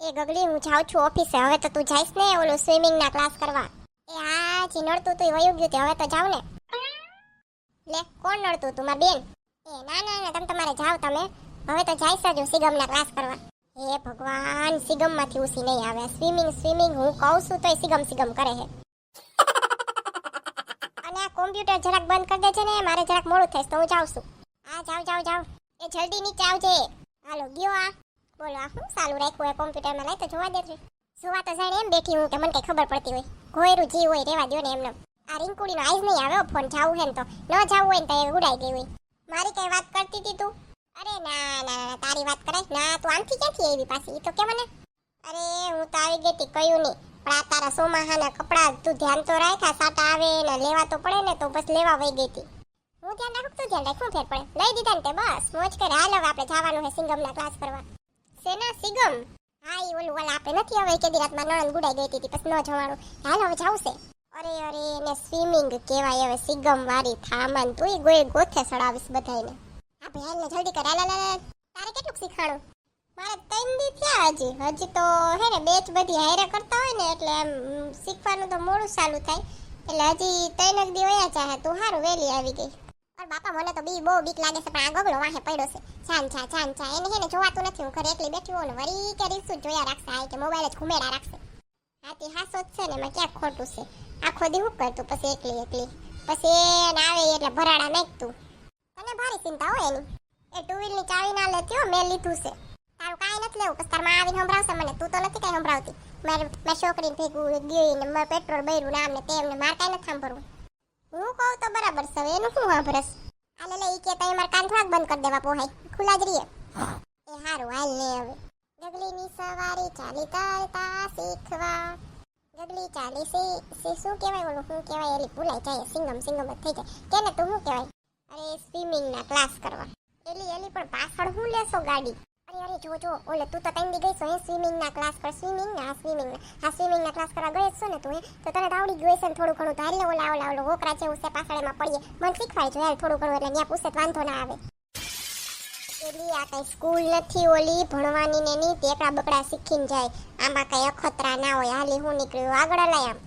એ ગગડી, હું જાઉં છું ઓફિસે. હવે તો તું જઈશ ને ઓલું સ્વિમિંગ ના ક્લાસ કરવા. એ હા જી નડતું તું વયું ગયું તે, હવે તો જાવ ને. લે, કોણ નડતું તું, માર બેન? એ, ના ના ના, તમે તમારે જાવ તમે. હવે તો જઈશ જ હું સિગમ ના ક્લાસ કરવા. હે ભગવાન સિગમમાંથી ઉસી નહીં આવે. સ્વિમિંગ સ્વિમિંગ, હું કહું છું તોય સિગમ સિગમ કરે હે. અને આ કોમ્પ્યુટર જરાક બંધ કરી દેજે ને, મારે જરાક મોડું થશે તો હું જાઉં છું. હા જાવ જાવ જાવ એ જલ્દી નીચે આવજે. હાલો, ગયો આ. બોલો, આ શું ચાલુ રાખ્યું હોય કોમ્પ્યુટરમાં લઈ તો જોવા દેજો. જોવા તો જાણે એમ બેઠી હું કે મને કઈ ખબર પડતી હોય. ઘોયરું જીવ હોય રેવા દ્યો ને એમને. આ રીંકુડીનો આઈઝ નહીં આવે ફોન જાવું હે ને તો. ન જાવું હોય ને તો એ ઉડાઈ ગઈ હોય. મારી કઈ વાત કરતી હતી તું? અરે ના ના તારી વાત કરાય. ના, તું આમથી ક્યાંથી આવી પાછી? એ તો કે મને. અરે, હું તો આવી ગઈ કયું નહીં. પણ આ તારા સોમાહાના કપડા તું ધ્યાન તો રાખ્યા, સાટા આવે ને લેવા તો પડે ને તો બસ લેવા વહી ગઈ હતી. હું ધ્યાન રાખું, તું ધ્યાન રાખ ફેર પડે? લઈ દીધા ને તે, બસ. મોજ કરે, હાલ આપણે જવાનું છે સિંગમના ક્લાસ કરવા સેના સિગમ? હા, ઈ ઓલું ઓલા આપણે નથી હવે કે રાતમાં નણંદ ગુડાઈ ગઈ હતી પછી ન જવાનું. હાલ હવે જાવું અરે અરે, એને સ્વિમિંગ કહેવાય હવે, સિગમ વાળી થામન. તું ગોય ગોથે સડાવીશ બધાયને. આ ભાઈ ને જલ્દી કર. હાલ હાલ. તારે કેટલું શીખાડું મારે ત્રણ દી થયા હજી. હજી તો, હે ને, બેચ બધી હાયરે કરતા હોય ને, એટલે એમ શીખવાનું તો મોડું ચાલુ થાય. એટલે હજી ત્રણ જ દી વયા ચાહે તું હારું, વહેલી આવી ગઈ. બાપા, મને તો બી બહુ બીક લાગે છે, પણ આ ગગડો વાહે પડ્યો છે. છાન છા છાન છા એને હે ને જોવાતું નથી. હું ઘરે એકલી બેઠી હોઉં ને વળી કે રીલ્સ જોયા રાખશે. આ કે મોબાઈલ જ ઘુમેડા રાખશે. હાથી હાસો જ છે ને, એમાં ક્યાંક ખોટું છે. આખો દી હું કરતું? પછી એકલી એકલી. પછી એને આવે એટલે ભરાડા નાખતું. તને ભારી ચિંતા હોય એની? એ ટુ વ્હીલની ચાવી ના લેતી હો, મેં લીધું છે. તારું કાંઈ નથી લેવું, પછી તારમાં આવીને સંભળાવશે મને. તું તો નથી કાંઈ સંભળાવતી. મારે મેં છોકરીને ભેગું ગયું ને, મારે પેટ્રોલ બૈરું ને આમ ને તેમને મારે કાંઈ નથી સાંભળવું. હું કહું તો બરાબર છે એનું શું વાપરસ આ લે, ઈ કે તઈ મારે કાન થોડાક બંધ કરી દેવા પોહાય. ખુલ્લા જ રહીએ. એ હારું, હાલ ને હવે. ગગલીની સવારી ચાલી તાલતા શીખવા. ગગલી ચાલી સી શું કહેવાય ઓલું શું કહેવાય? એલી ભૂલાઈ જાય, સિંગમ સિંગમ થઈ જાય. કેને તું શું કહેવાય? અરે સ્વિમિંગ ના ક્લાસ કરવા. એલી એલી પણ પાછળ હું લેશો ગાડી? અરે અરે જો જો ઓલે, તું તો તઈ દી ગઈ છો હે સ્વિમિંગ ના ક્લાસ પર. સ્વિમિંગ ના સ્વિમિંગ ના હા સ્વિમિંગ ના ક્લાસ કરવા ગઈ છો ને તું, હે? તો તને આવડી ગયું હશે ને થોડું ઘણું. તો હાલ ઓલા ઓલા, ઓલો વોકરા જેવું છે પાછળ એમાં પડીએ. મને શીખવાય જો હાલ થોડું ઘણું એટલે ત્યાં પૂછે વાંધો ના આવે. એલી આ કઈ સ્કૂલ નથી ઓલી, ભણવાની ને ની તેકડા બકડા શીખીને જાય. આમાં કઈ અખતરા ના હોય. હાલી હું નીકળ્યું. આગળ લઈ આમ.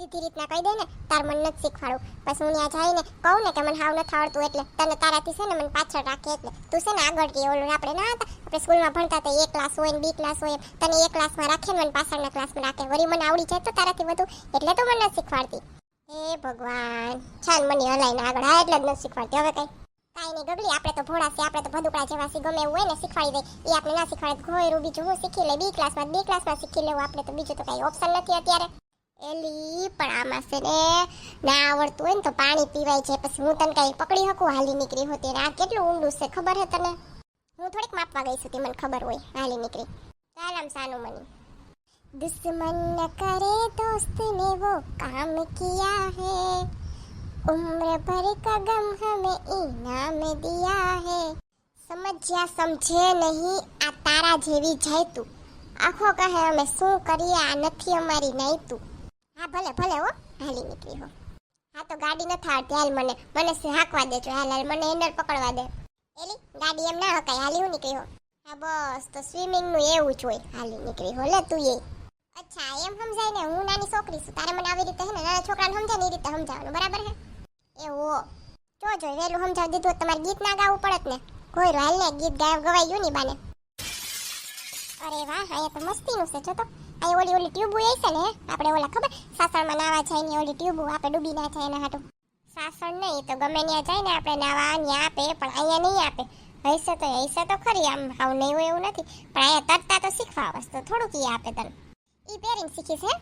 સીધી રીતના કહી દે ને, તાર મન નથી શીખવાડું. પછી હું ત્યાં જઈને કહું ને કે મને હાવ નથી આવડતું એટલે તને તારાથી છે ને મને પાછળ રાખે એટલે તું છે ને આગળ કે ઓલું આપણે ના હતા, આપણે સ્કૂલમાં ભણતા તો એ ક્લાસ હોય ને બી ક્લાસ હોય તને એ ક્લાસમાં રાખે ને મને પાછળના ક્લાસમાં રાખે. વળી મને આવડી જાય તો તારાથી વધુ, એટલે તો મને શીખવાડતી. હે ભગવાન, ચાલ મને હલાઈને આગળ હા, એટલે જ નથી શીખવાડતી. હવે કઈ કાંઈ નહીં ગગલી, આપણે તો ભોળા છે આપણે તો ભદુકડા જેવા છે ગમે એવું હોય ને શીખવાડી દે. એ આપણે ના શીખવાડે. ઘોયરું બીજું હું શીખી લે? બી ક્લાસમાં બી ક્લાસમાં શીખી લેવું, આપણે તો બીજું તો કઈ ઓપ્શન નથી અત્યારે. એલી પણ આમાં છે ને ના આવડતું હોય ને તો પાણી પીવાય છે પછી હું તને કઈ પકડી શકું હાલી નીકળી હોતી ને આ કેટલું ઊંડું છે ખબર હે તને હું થોડીક માપવા ગઈ છું તે મને ખબર હોય હાલી નીકળી ચાલ આમ સાનું મની દુશ્મન ન કરે દોસ્ત ને वो काम किया है उम्र भर का गम हमें इनाम दिया है સમજ્યા સમજે નહીં આ તારા જેવી જાય તું આખો કહે અમે શું કરીએ આ નથી અમારી નહીં તું હા, ભલે ભલે હો. હાલી નીકળી હો. હા, તો ગાડી ન આવડતી હાલ મને. મને હાંકવા દેજો હાલ હાલ, મને હેન્ડલ પકડવા દે. એલી, ગાડી એમ ના હકાય. હાલી હું નીકળી હો. હા, બસ, તો સ્વિમિંગનું એવું જ હોય. હાલી નીકળી હો, લે તું એ. અચ્છા, એમ સમજાય ને, હું નાની છોકરી છું. તારે મને આવી રીતે હે ને, નાના છોકરાને સમજાય ને એ રીતે સમજાવવાનું બરાબર હે? એવો જો જો, વહેલું સમજાવી દીધું તમારે ગીત ના ગાવું પડત ને. કોઈ હાલ ને, ગીત ગાય ગવાઈ ગયું ની બાને. અરે વાહ, અહીંયા તો મસ્તીનું છે, જો તો. અહીંયા ઓલી ઓલી ટ્યુબ હોય છે ને, આપણે ઓલા ખબર, સાસણમાં નાવા જાય ને ઓલી ટ્યુબ આપણે ડૂબી ના જાય એના હાટું. સાસણ નહીં તો ગમે ત્યાં જાય ને આપણે નાવા ત્યાં આપે, પણ અહીંયા નહીં આપે. હૈસે તો હૈસે તો ખરી, આમ હાવ નહીં હોય એવું નથી. પણ અહીંયા તરતા તો શીખવા વસ્તુ થોડુંક ઈ આપે તને. ઈ પેરિંગ શીખીશ, હે?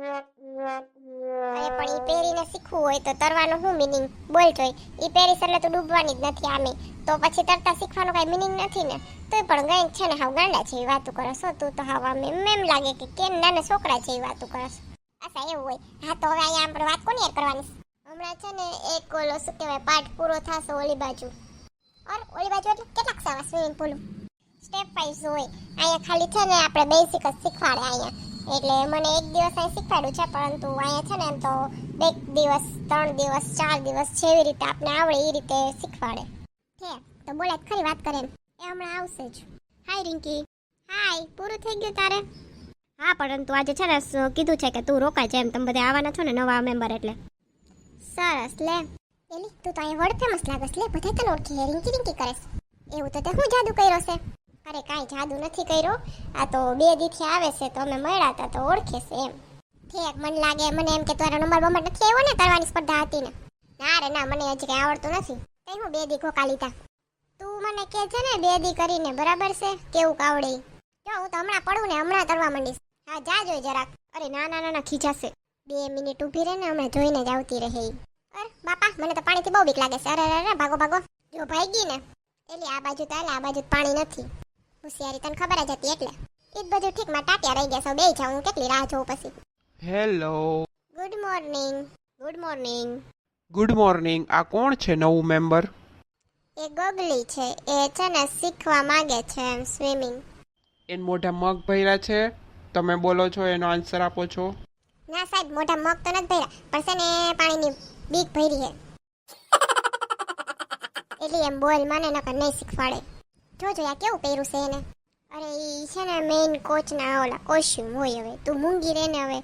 અરે, પણ ઈ પહેરીને શીખવું હોય તો તરવાનું શું મિનિંગ બોલ જોઈ. ઈ પહેરીશ એટલે તો ડૂબવાની જ નથી આમે. તો પછી તરતા શીખવાનું કઈ મિનિંગ નથી ને? તોય પણ ગઈ છે ને, હાવ ગાંડા છે વાતું કરે છો. તું તો હાવ આમ એમ લાગે કે કેમ નાના છોકરા છે એ કરે છો. અચ્છા, એવું હોય. હા, તો હવે અહીંયા આપણે વાત કોની કરવાની? હમણાં છે ને એક ઓલો, શું કહેવાય, પાઠ પૂરો થશે ઓલી બાજુ. ઓર, ઓલી બાજુ એટલે કેટલાક સાવા સ્વિમિંગ પૂલ. સ્ટેપ વાઇઝ હોય. અહીંયા ખાલી છે ને, આપણે બેસિક જ શીખવાડે અહીંયા. એટલે મને એક દિવસ અહીં શીખવાડ્યું છે, પરંતુ અહીંયા છે ને એમ તો બે દિવસ, ત્રણ દિવસ, ચાર દિવસ જેવી રીતે આપને આવડે એ રીતે શીખવાડે. છે તો બોલે ખરી વાત કરે એ હમણાં આવશે જ. હાય રિંકી. હાય, પૂરું થઈ ગયું તારે? હા, પરંતુ આજે છે ને કીધું છે કે તું રોકાય છે એમ તમે બધા આવવાના છો ને નવા મેમ્બર એટલે. સરસ, લે. એલી, તું તો અહીં વર્ડ ફેમસ લાગસ લે. બધા તને ઓળખી લે રિંકી રિંકી કરેસ એવું તો તે હું જાદુ કર્યો છે. અરે કાંઈ જાદુ નથી કર્યો. આ તો બે દીથી આવે છે તો અમે મળ્યા હતા તો ઓળખે છે એમ. ઠેક, મને લાગે, મને એમ કે તારો નંબર બમ્બર નથી આવ્યો ને તરવાની સ્પર્ધા હતી ને. ના રે, ના, મને હજી કંઈ આવડતું નથી. કઈ હું બે દી ખોકા લીધા. તું મને કે છે ને બે દી કરીને, બરાબર છે? કેવું કાવડે? જો, હું તો હમણાં પડું ને, હમણાં કરવા માંડીશ. હા, જા જોઈ જરાક. અરે, ના ના ના ના બે મિનિટ ઊભી રહે ને હમણાં જોઈને જ આવતી રહે અરે, બાપા, મને તો પાણીથી બહુ બીક લાગે છે. અરે અરે ભાગો ભાગો. જો, ભાઈ ગઈ ને. એટલે આ બાજુ તો આ બાજુ પાણી નથી. હોશિયારી તને ખબર જ હતી એટલે. એ બધું ઠીકમાં ટાટિયા રહી ગયા છો. બે જાઉં હું કેટલી રાહ જોઉં પછી. Hello good morning good morning good morning આ કોણ છે નવું મેમ્બર એ ગગલી છે. એ છે ને શીખવા માંગે છે એમ સ્વિમિંગ એન મોઢા મગ ભર્યા છે? તમે બોલો છો એનો આન્સર આપો છો. ના સાહેબ મોઢા મગ તો નથી ભર્યા. પણ છે ને પાણીની બીક ભરી છે. એટલે એમ બોલ મને નકર નહીં શીખવાડે. જોજો આ કેવું પહેર્યું છે એને? અરે એ છે ને મેઇન કોચના ઓલા કોશ્યુમ હોય હવે? તું મૂંગી રહે ને હવે.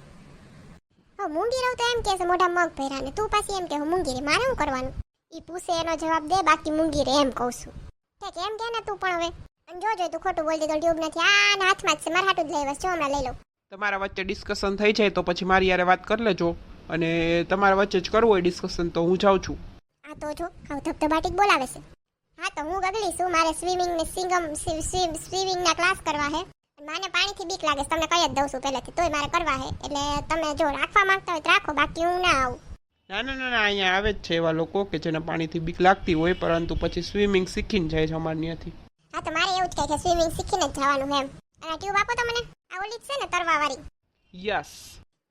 હવે મૂંગી રહું તો એમ કહે છે મોઢા મગ ભર્યા ને. તું પાછી એમ કે હું મૂંગી રહી મારે શું કરવાનું? એ પૂછે એનો જવાબ દે બાકી મૂંગી રહે એમ કહું છું. ઠીક એમ કે ને તું પણ હવે. અને જોજો તું ખોટું બોલતી તો ટ્યુબ નથી આ હાથમાં જ છે મારા હાટું જ લઈ જો હમણાં લઈ લઉં. તમારા વચ્ચે ડિસ્કશન થઈ જાય તો પછી મારી યારે વાત કરી લેજો. અને તમારા વચ્ચે જ કરવું હોય ડિસ્કશન તો હું જાઉં છું. આ તો જો હાવ ધબધબાટી જ બોલાવે છે. હા તો હું ગગલી છું. મારે સ્વિમિંગ ને સિંગમ સ્વિમિંગ ના ક્લાસ કરવા હે મને પાણીથી બીક લાગે તમને કહી જ દઉં છું પહેલેથી. તોય મારે કરવા હે એટલે તમે જો રાખવા માંગતા હોય તો રાખો. બાકી હું ના આવું. ના ના ના અહીંયા આવે જ છે એવા લોકો કે જેને પાણીથી બીક લાગતી હોય પરંતુ પછી સ્વિમિંગ શીખીને જાય છે અમારે ત્યાંથી. હા તો મારે એવું જ કહે છે સ્વિમિંગ શીખીને જ જવાનું એમ. અને આ ટ્યુબ આપો તો મને. આ ઓલી છે ને તરવા વાળી યસ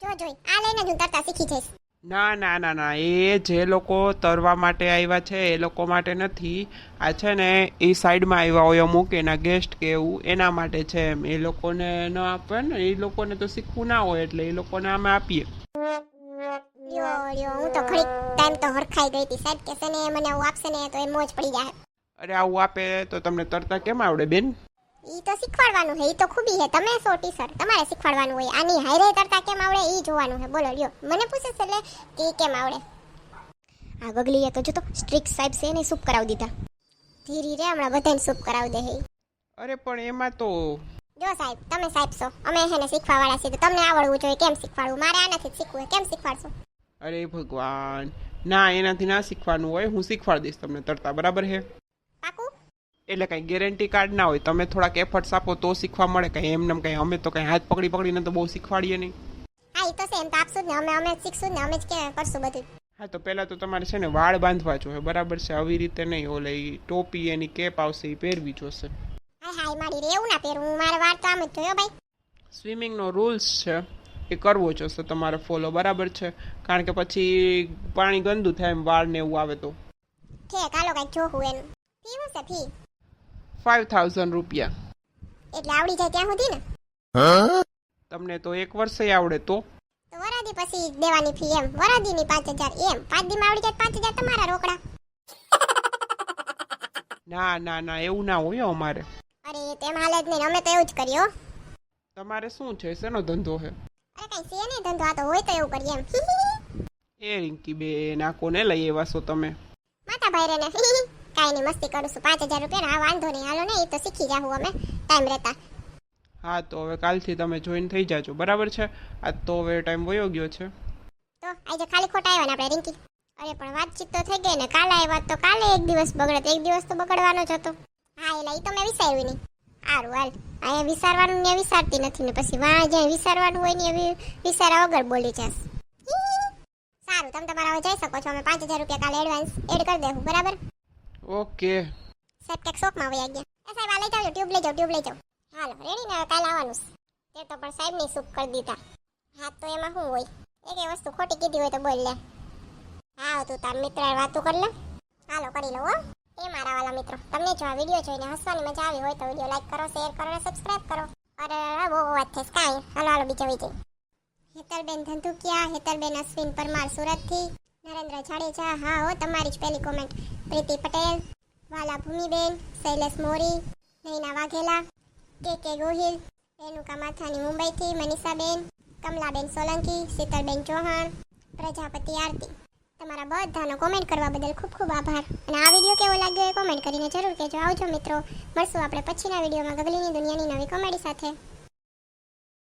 જો જોઈ. આ લઈને જ હું તરતા શીખી જઈશ. ના ના ના ના. એ જે લોકો તરવા માટે આવ્યા છે એ લોકો માટે નથી. આ છે ને એ સાઈડમાં આવ્યા હોય અમુક એના ગેસ્ટ કે એવું એના માટે છે એમ. એ લોકોને ન આપે ને એ લોકોને તો શીખવું ના હોય એટલે એ લોકોને અમે આપીએ. હું તો ઘડીક ટાઈમ તો હરખાઈ ગઈ હતી સાહેબ કે છે ને મને આવું આપશે ને તો એ મોજ પડી જાય. અરે આવું આપે તો તમને તરતા કેમ આવડે બેન? ઈ તો શીખવાડવાનું છે ઈ તો ખૂબી છે તમે સો ટીચર તમારે શીખવાડવાનું હોય. આની હાઈરે કરતા કેમ આવડે ઈ જોવાનું છે બોલો લ્યો. મને પૂછે છે એટલે કે કેમ આવડે? આ ગગલીએ તો જો તો સ્ટ્રિક્ટ સાહેબ છે એને સૂપ કરાવી દીધા. ધીરી રે હમણાં બધાને સૂપ કરાવી દે હે અરે પણ એમાં તો જો સાહેબ તમે સાહેબ છો. અમે એને શીખવાવાળા છીએ તો તમને આવડવું જોઈએ કેમ શીખવાડવું? મારે આનાથી જ શીખવું કેમ શીખવાડશો? અરે ભગવાન. ના એનાથી ના શીખવાનું હોય. હું શીખવાડી દઈશ તમને તરતા. બરાબર પાકું એટલે કઈ ગેરંટી કાર્ડ ના હોય. તમે થોડાક એફર્ટ્સ આપો તો શીખવા મળે. કઈ એમને એમ કઈ અમે તો કઈ હાથ પકડી પકડીને તો બહુ શીખવાડીએ નહીં. હા એ તો છે એમ તો આપશું ને? અમે અમે શીખશું ને? અમે જ કે કરશું બધું? હા તો પહેલાં તો તમારે છે ને વાળ બાંધવા જોઈએ. બરાબર છે? આવી રીતે નહીં. ઓલે એ ટોપી એની કેપ આવશે એ પહેરવી જોશે. હાય હાય મારી રે એવું ના પહેરું. મારે વાળ તો આમ જ જોયો ભાઈ. સ્વિમિંગનો રૂલ્સ છે. એ કરવો જોશે તમારે ફોલો બરાબર છે? કારણ કે પછી પાણી ગંદુ થાય એમ વાળ ને એવું આવે તો. ઠીક હાલો કાંઈક જોવું એનું પીવું છે ફી ફાઇવ થાઉઝન્ડ રૂપિયા. એટલે આવડી જાય ત્યાં સુધી ને? તમને તો એક વર્ષે આવડે તો. તો વરાદી પછી દેવાની ફી એમ. વરાદીની પાંચ હજાર એમ. પાંચ દીમાં આવડી જાય પાંચ હજાર તમારા રોકડા. ના ના ના એવું ના હોય અમારે. અરે તેમ હાલે જ નહીં. અમે તો એવું જ કર્યો તમારે શું છે? શેનો ધંધો છે? અરે કઈ છે નહીં ધંધો. આ તો હોય તો એવું કરીએ એમ. એ રિંકી બેન આ કોને લઈ આવ્યા છો તમે? માતા ભાઈ રે ને. કાંઈ નહીં મસ્તી કરું છું. પાંચ હજાર રૂપિયા હા વાંધો નહીં હાલો ને એ તો શીખી જાઉં અમે. ટાઈમ રહેતા. હા તો હવે કાલથી તમે જોઈન થઈ જાજો. બરાબર છે? આજ તો હવે ટાઈમ વયો ગયો છે. તો આજે ખાલી ખોટા આવ્યા ને આપણે રિંકી? અરે પણ વાતચીત તો થઈ ગઈ ને. કાલે આવ્યા તો કાલે એક દિવસ બગડે એક દિવસ તો બગડવાનો જ હતો. હા એટલે એ તો મેં વિચાર્યું નહીં. સારું હાલ. અહીંયા વિચારવાનું ને વિચારતી નથી ને પછી વાં જ્યાં વિચારવાનું હોય ને એવી વિચારા વગર બોલી જાસ સારું તમે તમારા જઈ શકો છો. અમે પાંચ હજાર રૂપિયા કાલે એડવાન્સ એડ કરી દેવું બરાબર? ઓકે. સાહેબ ક્યાંક શોખમાં વયા ગયા એ સાહેબ, આ લઈ જાવ ટ્યુબ લઈ જાવ ટ્યુબ લઈ જાવ હાલો રેડી ને કાલે આવવાનું છે. તે તો પણ સાહેબની સૂપ કરી દીધા. હા, તો એમાં શું હોય? એક વસ્તુ ખોટી કીધી હોય તો બોલ લે. હા, તું તાર મિત્ર વાતો કરી લે. હાલો, કરી લો હો. એ મારા વાલા મિત્રો. તમને જો આ વીડિયો જોઈને હસવાની મજા આવી હોય તો વીડિયો લાઈક કરો શેર કરો અને સબસ્ક્રાઇબ કરો. અરે બહુ વાત થઈશ કાંઈ? હાલો હાલો, બીજા વિજય. હેતલબેન ધંધુકિયા હેતલબેન અશ્વિન પરમાર સુરતથી. નરેન્દ્ર જાડેજા, હા હો, તમારી જ પહેલી કોમેન્ટ પ્રીતિ પટેલ, વાલા ભૂમિબેન, શૈલેષ મોરી, નૈના વાઘેલા, કે કે ગોહિલ રેણુકા માથાની મુંબઈથી, મનીષાબેન, કમલાબેન સોલંકી, શીતલબેન ચૌહાણ, પ્રજાપતિ આરતી. તમારા બધાનો કોમેન્ટ કરવા બદલ ખૂબ ખૂબ આભાર. અને આ વીડિયો કેવો લાગ્યો એ કોમેન્ટ કરીને જરૂર કહેજો. આવજો મિત્રો, મળશું આપણે પછીના વિડીયોમાં ગગલીની દુનિયાની નવી કોમેડી સાથે.